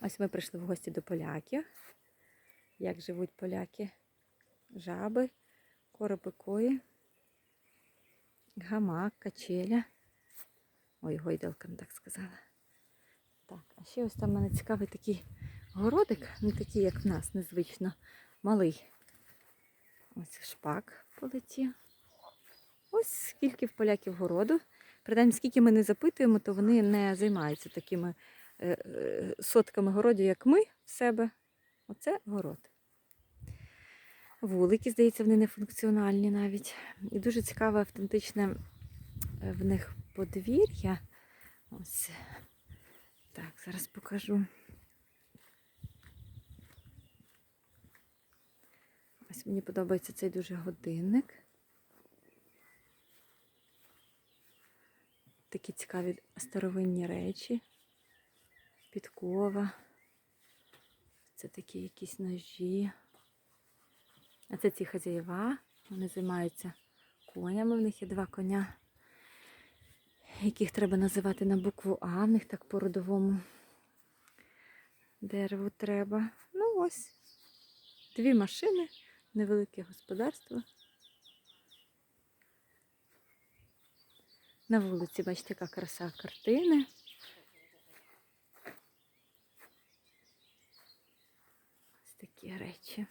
Ось ми прийшли в гості до поляків. Як живуть поляки? Жаби, короби кої, гамак, качеля. Ой, гойдалка, не так сказала. Так, а ще ось там в мене цікавий такий городик, не такий, як в нас, незвично, малий. Ось шпак полетів. Ось скільки в поляків городу. Принаймні, скільки ми не запитуємо, то вони не займаються такими сотками городів, як ми в себе. Оце город. Вулики, здається, вони не функціональні навіть. І дуже цікаве, автентичне е, в них подвір'я. Ось. Так, зараз покажу. Ось мені подобається цей дуже годинник. Такі цікаві старовинні речі. Підкова. Це такі якісь ножі. А це ці хазяєва. Вони займаються конями. В них є два коня, яких треба називати на букву А. В них так по родовому дереву треба. Ну ось. Дві машини, невелике господарство. На вулиці, бачите, яка краса картини. Ось такі речі.